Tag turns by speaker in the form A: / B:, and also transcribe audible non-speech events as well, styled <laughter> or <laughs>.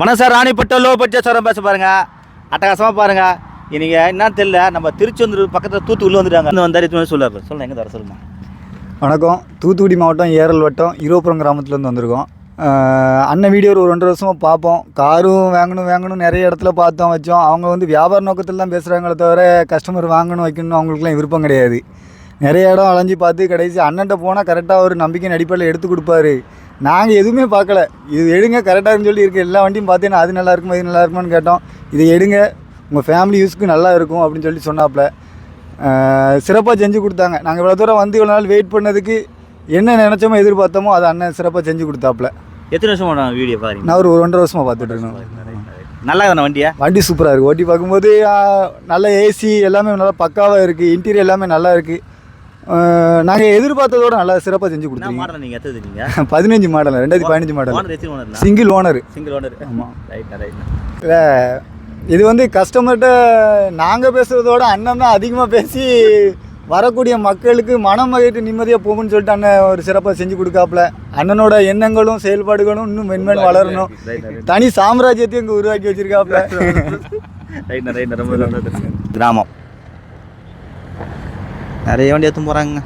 A: வணக்கம் sir ராணிப்பட்ட low budget சாரம் பேச பாருங்க. அட்டகாசமாக பாருங்க. இன்றைக்கி என்ன தெரியல நம்ம திருச்செந்தூர் பக்கத்தில் தூத்துக்குள்ளே வந்துட்டாங்க. இன்னும் வந்தார் இது சொல்லுவார் சொல்லுங்க எங்கே தர சொல்லுமா
B: வணக்கம். தூத்துக்குடி மாவட்டம் ஏரல் வட்டம் ஈரோப்புரம் கிராமத்துலேருந்து வந்திருக்கோம். அண்ணன் வீடியோ ஒரு ஒன்றரை வருஷமாக பார்ப்போம். காரும் வாங்கணும் வாங்கணும் நிறைய இடத்துல பார்த்தோம் வச்சோம். அவங்க வந்து வியாபார நோக்கத்தில் தான் பேசுகிறாங்களே தவிர கஸ்டமர் வாங்கணும் வைக்கணும் அவங்களுக்குலாம் விருப்பம் கிடையாது. நிறைய இடம் அலைஞ்சு பார்த்து கடைசி அண்ணன்ட்ட போனால் கரெக்டாக ஒரு நம்பிக்கை அடிப்படையில் எடுத்து கொடுப்பாரு. நாங்கள் எதுவுமே பார்க்கல. இது எடுங்க கரெக்டாக இருக்குன்னு சொல்லி இருக்க எல்லா வண்டியும் பார்த்தேன்னா அது நல்லா இருக்குமா இது நல்லா இருக்குமான்னு கேட்டோம். இதை எடுங்க. உங்கள் ஃபேமிலி யூஸ்க்கு நல்லா இருக்கும் அப்படின்னு சொல்லி சொன்னாப்புல. சிறப்பாக செஞ்சு கொடுத்தாங்க. நாங்கள் இவ்வளோ தூரம் வந்து இவ்வளோ நாள் வெயிட் பண்ணதுக்கு என்ன நினச்சோமோ எதிர்பார்த்தோமோ அதை அண்ணன் சிறப்பாக செஞ்சு கொடுத்தாப்புல.
A: எத்தனை வருஷம் நான் வீடியோ பாருங்க
B: நான் ஒரு ஒன்றரை வருஷமாக பார்த்துட்டு இருக்கோம்
A: நல்லா தானே வண்டியா?
B: வண்டி சூப்பராக இருக்குது ஓட்டி பார்க்கும்போது நல்ல ஏசி எல்லாமே நல்லா பக்காவாக இருக்குது இன்டீரியர் எல்லாமே நல்லா இருக்குது நாங்கள் எதிர்பார்த்ததோட நல்லா சிறப்பாக செஞ்சு
A: என்ன
B: கொடுத்துருக்கீங்க.
A: மாடல் நீங்கள் எத்தது நீங்கள் <laughs>
B: பதினஞ்சு மாடல் ரெண்டாயிரத்தி பதினஞ்சு model single owner
A: single owner
B: ஆமாம்
A: ரைட் ரைட்
B: இல்லை இது வந்து கஸ்டமர்கிட்ட நாங்கள் பேசுகிறதோட அண்ணன் தான் அதிகமாக பேசி வரக்கூடிய மக்களுக்கு மனம் மகிழ்ச்சி நிம்மதியாக போகும்னு சொல்லிட்டு அண்ணன் ஒரு சிறப்பாக செஞ்சு கொடுக்காப்புல. அண்ணனோட எண்ணங்களும் செயல்பாடுகளும் இன்னும் மென்மேலும் வளரணும். தனி சாம்ராஜ்யத்தையும் இங்கே உருவாக்கி வச்சிருக்காப்புல. <laughs>
A: ரைட் ரைட் ரொம்ப கிராமம். நிறைய வண்டி ஏற்றும் போகிறாங்க